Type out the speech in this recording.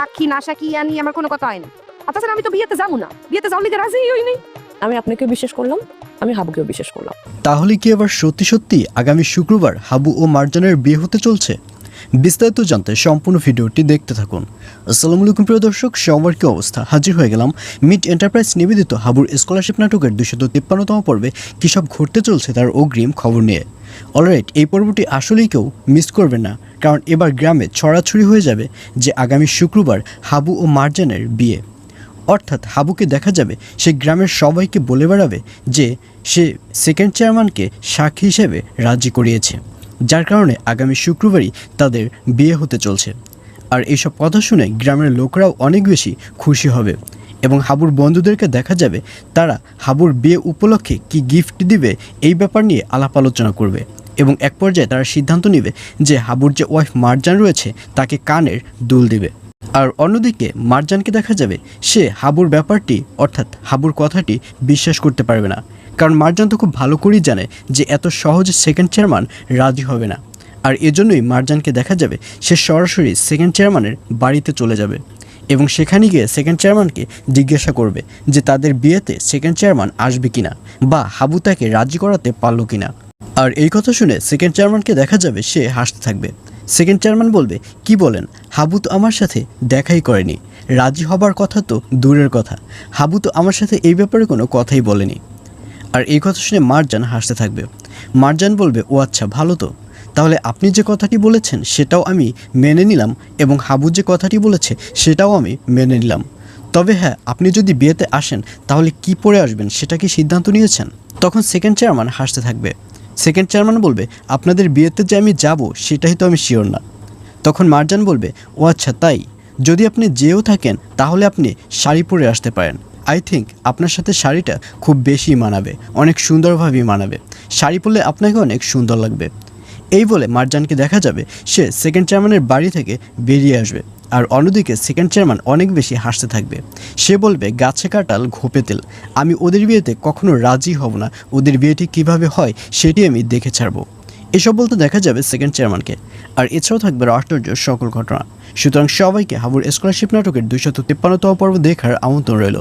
সাক্ষী না সাক্ষী ইয়া নিয়ে আমার কোনো কথা হয় না। আর তাছাড়া আমি তো বিয়েতে যাব না। বিয়েতে যাওয়ার লিগে রাজি হই নাই। আমি আপনাকেও বিশ্বাস করলাম আমি হাবুকেও বিশ্বাস করলাম। তাহলে কি এবার সত্যি সত্যি আগামী শুক্রবার হাবু ও মার্জানের বিয়ে হতে চলছে? বিস্তারিত জানতে সম্পূর্ণ ভিডিওটি দেখতে থাকুন। আসসালামু আলাইকুম প্রিয় দর্শক সবার কি অবস্থা? হাজির হয়ে গেলাম মিড এন্টারপ্রাইজ নিবেদিত হাবুর স্কলারশিপ নাটকের দুশত তিপ্পান্নতম পর্বে। কী সব ঘটতে চলছে তার অগ্রিম খবর নিয়ে? অলরাইট, এই পর্বটি আসলেই কেউ মিস করবে না, কারণ এবার গ্রামে ছড়াছড়ি হয়ে যাবে যে আগামী শুক্রবার হাবু ও মার্জানের বিয়ে। অর্থাৎ হাবুকে দেখা যাবে সে গ্রামের সবাইকে বলে বেড়াবে যে সে সেকেন্ড চেয়ারম্যানকে সাক্ষী হিসেবে রাজি করিয়েছে, যার কারণে আগামী শুক্রবারই তাদের বিয়ে হতে চলছে। আর এইসব কথা শুনে গ্রামের লোকরাও অনেক বেশি খুশি হবে। এবং হাবুর বন্ধুদেরকে দেখা যাবে তারা হাবুর বিয়ে উপলক্ষে কি গিফট দিবে এই ব্যাপার নিয়ে আলাপ আলোচনা করবে। এবং এক পর্যায়ে তারা সিদ্ধান্ত নেবে যে হাবুর যে ওয়াইফ মারজান রয়েছে তাকে কানের দুল দিবে। আর অন্যদিকে মারজানকে দেখা যাবে সে হাবুর ব্যাপারটি অর্থাৎ হাবুর কথাটি বিশ্বাস করতে পারবে না। কারণ মারজান তো খুব ভালো করেই জানে যে এত সহজে সেকেন্ড চেয়ারম্যান রাজি হবে না। আর এজন্যই মারজানকে দেখা যাবে সে সরাসরি সেকেন্ড চেয়ারম্যানের বাড়িতে চলে যাবে। এবং সেখানে গিয়ে সেকেন্ড চেয়ারম্যানকে জিজ্ঞাসা করবে যে তাদের বিয়েতে সেকেন্ড চেয়ারম্যান আসবে কিনা বা হাবু তাকে রাজি করাতে পারল কিনা। আর এই কথা শুনে সেকেন্ড চেয়ারম্যানকে দেখা যাবে সে হাসতে থাকবে। সেকেন্ড চেয়ারম্যান বলবে, কি বলেন? হাবু তো আমার সাথে দেখাই করেনি। রাজি হবার কথা তো দূরের কথা। হাবু তো আমার সাথে এই ব্যাপারে কোনো কথাই বলেনি। আর এই কথা শুনে মারজান হাসতে থাকবে। মারজান বলবে, ও আচ্ছা ভালো তো। তাহলে আপনি যে কথাটি বলেছেন, সেটাও আমি মেনে নিলাম এবং হাবু যে কথাটি বলেছে, সেটাও আমি মেনে নিলাম। তবে হ্যাঁ আপনি যদি বিয়েতে আসেন, তাহলে কি পরে আসবেন, সেটা কি সিদ্ধান্ত নিয়েছেন? তখন সেকেন্ড চেয়ারম্যান হাসতে থাকবে। সেকেন্ড চেয়ারম্যান বলবে, আপনাদের বিয়েতে যে আমি যাব, সেটাই তো আমি শিওর না। তখন মারজান বলবে, ও আচ্ছা তাই। যদি আপনি যেও থাকেন, তাহলে আপনি শাড়ি পরে আসতে পারেন। আই থিঙ্ক আপনার সাথে শাড়িটা খুব বেশি মানাবে, অনেক সুন্দরভাবেই মানাবে। শাড়ি পরলে আপনাকে অনেক সুন্দর লাগবে। এই বলে মারজানকে দেখা যাবে, সে সেকেন্ড চেয়ারম্যানের বাড়ি থেকে বেরিয়ে আসবে। আর অন্যদিকে সেকেন্ড চেয়ারম্যান অনেক বেশি হাসতে থাকবে। সে বলবে, গাছে কাটাল ঘোপে তেল। আমি ওদের বিয়েতে কখনো রাজি হব না। ওদের বিয়েটি কীভাবে হয় সেটি আমি দেখে ছাড়বো। এসব বলতে দেখা যাবে সেকেন্ড চেয়ারম্যানকে আর এছাড়াও থাকবে আশ্চর্য সকল ঘটনা। সুতরাং সবাইকে হাবুর স্কলারশিপ নাটকের দুইশত তিপ্পান্নতম পর্ব দেখার আমন্ত্রণ রইল।